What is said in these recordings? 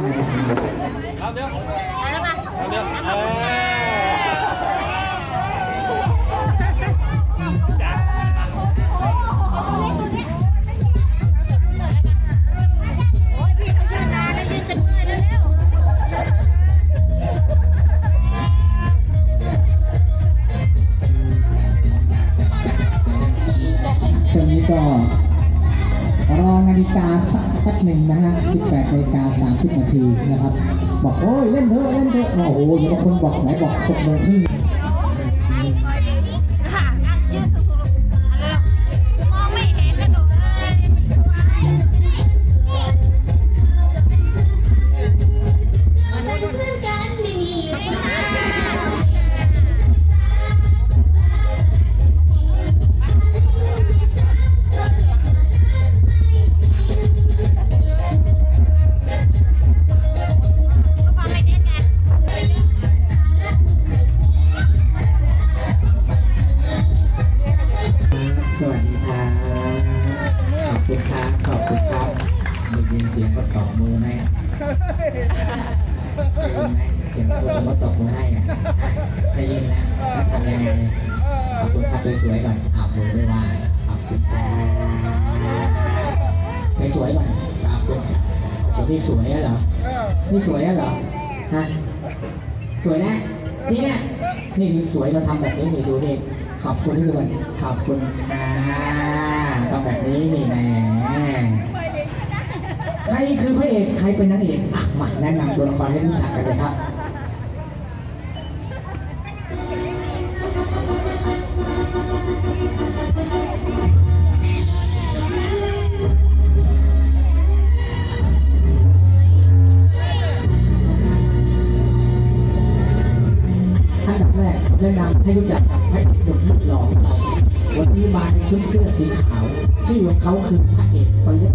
เอาเดี๋ยวไปแล้วมาเอาเดี๋ยวเออจ้ะโอ้ยพี่เขายืนนานแล้วยืนจนเมื่อยแล้วเร็วช่วงนี้ก็รอนาฬิกาสักแป๊บหนึ่งนะฮะ 30 นาทีนะครับ บอกโอ้ยเล่นเถอะเล่นเถอะโอ้โหเดี๋ยวบางคนบอกไหนบอก6โมงครึ่ง สวัสดีครับขอบคุณครับ ขอบคุณครับได้ยินเสียงก็ตบมือไหมได้ยินไหมเสียงคนก็ตบมือให้อะได้ยินนะแล้วทำยังไงขอบคุณครับสวยๆก่อนอาบมือไม่ว่าขอบคุณครับสวยๆก่อนขอบคุณครับขอบคุณที่สวยอะเหรอนี่สวยอะเหรอฮะสวยนะจริงอะนี่สวยเราทำแบบนี้นี่ดูนี่ ขอบคุณที่ดูกันขอบคุณค่ะทำแบบนี้นี่แหมใครคือพระเอกใครเป็นนางเอกอะมาแนะนำตัวละครให้รู้จักกันเลยครับท่นดับแรกแนะนำให้รู้จักกับพระ มาในชุดเสื้อสีขาว ชื่อของเขาคือพระเอกเปิด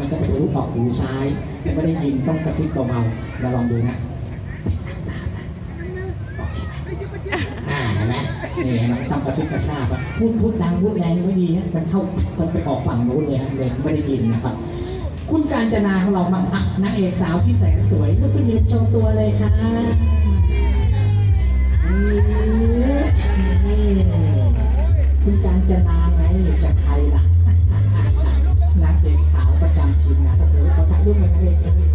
มันก็ไปทะลุออกหูซ้าย ไม่ได้ยินต้องกระซิบเบาๆเราลองดูนะโอเคไหมอ่าเห็นไหมนี่มันต้องกระซิบกระซาบอะพูดพูดดังพูดแรงไม่ดีนะมันเข้ามันไปออกฝั่งนู้นเลยฮะเลยไม่ได้ยินนะครับ คุณการจนาของเรามาอะนางเอกสาวที่แสนสวยเมื่อกี้ยืนโชว์ตัวเลยค่ะอืมคุณการจนาไงจะใครล่ะ ประจำทีมนะโอ้โหเขาถ่ายรูปเป็นนางเอกเลย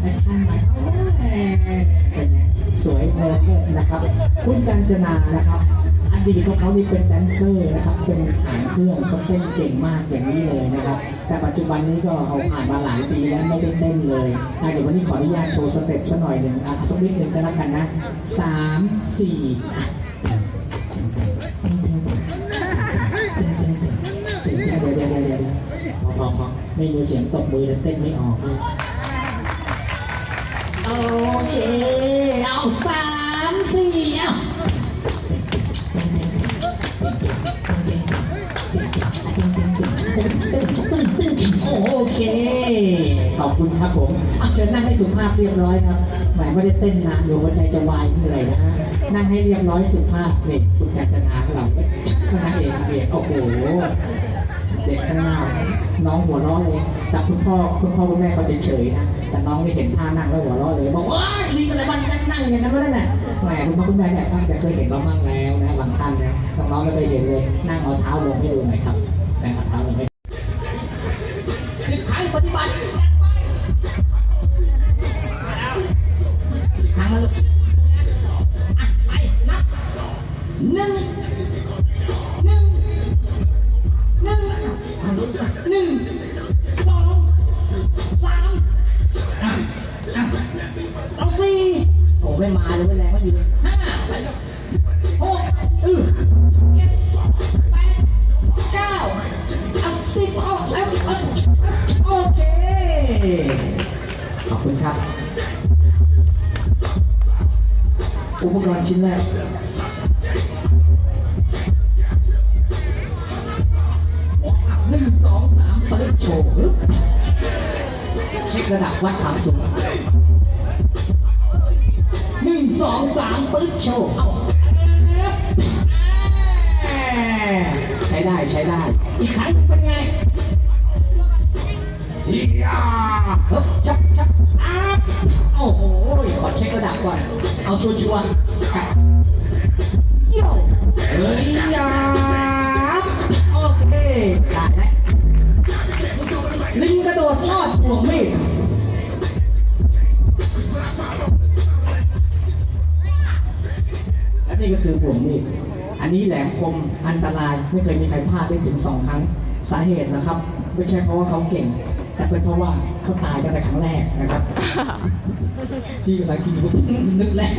แอคชั่นมาโอ้ยเป็นไงสวยเลิศนะครับ คุณการจนานะครับอดีตของเขานี่เป็นแดนเซอร์นะครับ เป็นหางเครื่องเขาเต้นเก่งมากอย่างนี้เลยนะครับ แต่ปัจจุบันนี้ก็เขาผ่านมาหลายปีแล้วไม่ได้เต้นเลยอะเดี๋ยววันนี้ขออนุญาตโชว์สเต็ปสักหน่อยหนึ่งอะสักนิดหนึ่งก็แล้วกันนะสามสี่ ไม่มีเสียงตบมือแล้วเต้นไม่ออกเลยโอเค เอาสามสี่เอาโอเค ขอบคุณครับผมเชิญนั่งให้สุภาพเรียบร้อยครับหมายไม่ได้เต้นนานอยู่หัวใจจะวายเหนื่อยนะฮะ นั่งให้เรียบร้อยสุภาพเนี่คุณกาญจนาของเราก็นางเอกเอกโอ้โห เด็กข้างหน้า น้องหัวเร้อเลยแต่คุณพ่อคุณพ่อคุณแม่เขาเฉยๆนะ แต่น้องไม่เห็นท่านั่งแล้วหัวเร้อเลย บอกว่าลิงอะไรบ้างนั่งนั่งอย่างนั้นก็ได้แหละแหมคุณพ่อคุณแม่เนี่ยอาจจะเคยเห็นเราบ้างแล้วนะบางท่านนะน้องๆไม่เคยเห็นเลย นั่งเอาเท้าลงให้ดูหน่อยครับแต่เอาเท้าลงให้สิบครั้งปฏิบัติจัดไปสิบครั้งแล้วลูกอะไปนับหนึ่งหนึ่งหนึ่ง ขอบคุณครับ อุปกรณ์ชิ้นแรกหนึ่งสองสามเปิดโชว์เช็คระดับวัดความสูงหนึ่งสองสามปึ๊ดโชว์เอาใช้ได้ใช้ได้ อีกครั้งหนึ่งเป็นไงอียาฮึบจับจับ อ้าโอ้โห ขอเช็คระดับก่อน เอาชัวร์ๆครับเยี่ยวเฮ้ยยาโอเคได้แล้วลิงกระโดดลอดห่วงมีดและนี่ก็คือบ่วงมีด อันนี้แหลมคมอันตรายไม่เคยมีใครพลาดได้ถึงสองครั้ง สาเหตุนะครับ ไม่ใช่เพราะว่าเขาเก่ง แต่เป็นเพราะว่าเขาตายกันแต่ครั้งแรกนะครับ พี่กำลังกินอยู่นึกแล้ว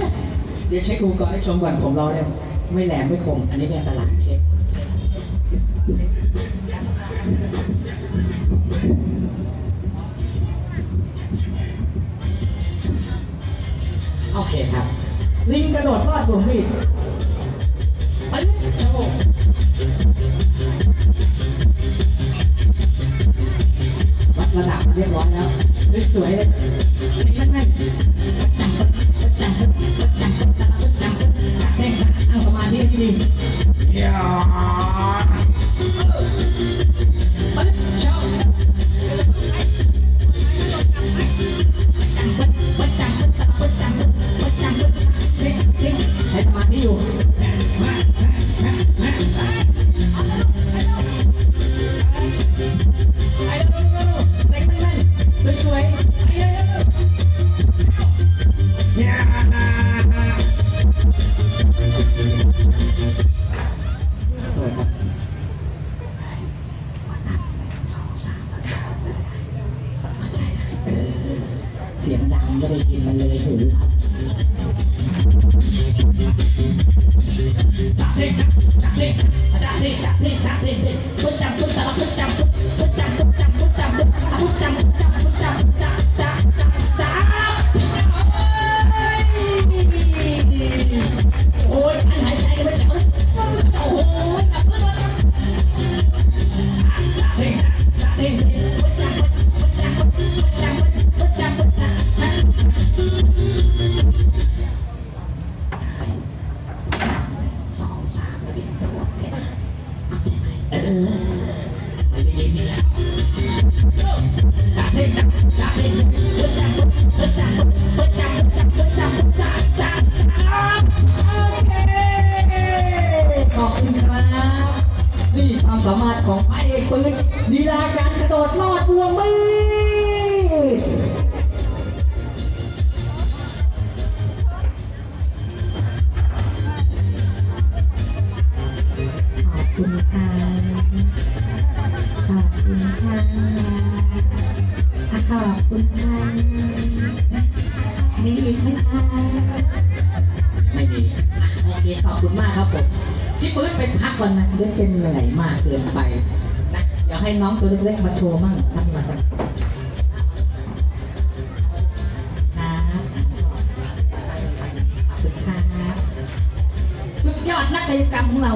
เดี๋ยวเช็คอุปกรณ์ให้ชมก่อนผมเราเนี่ยไม่แหลมไม่คม อันนี้เป็นอันตรายเช็คโอเคครับ ลิงกระโดดลอดบ่วงมีด สวยเลย Dari ของพระเอกปืนลีลาการกระโดดลอดบ่วงมีดขอบคุณค่ะขอบคุณค่ะขอบคุณค่ะมีอีกไหมคะไม่มีโอเคขอบคุณมากครับผม พี่ปื๊ดไปพักวันนนะเดี๋ยวจะเหนื่อยมากเกินไปนะเดี๋ยวให้น้องตัวเล็กๆมาโชว์มั่งทักมากันครับขอบคุณครับสุดยอดนักกายกรรมของเรา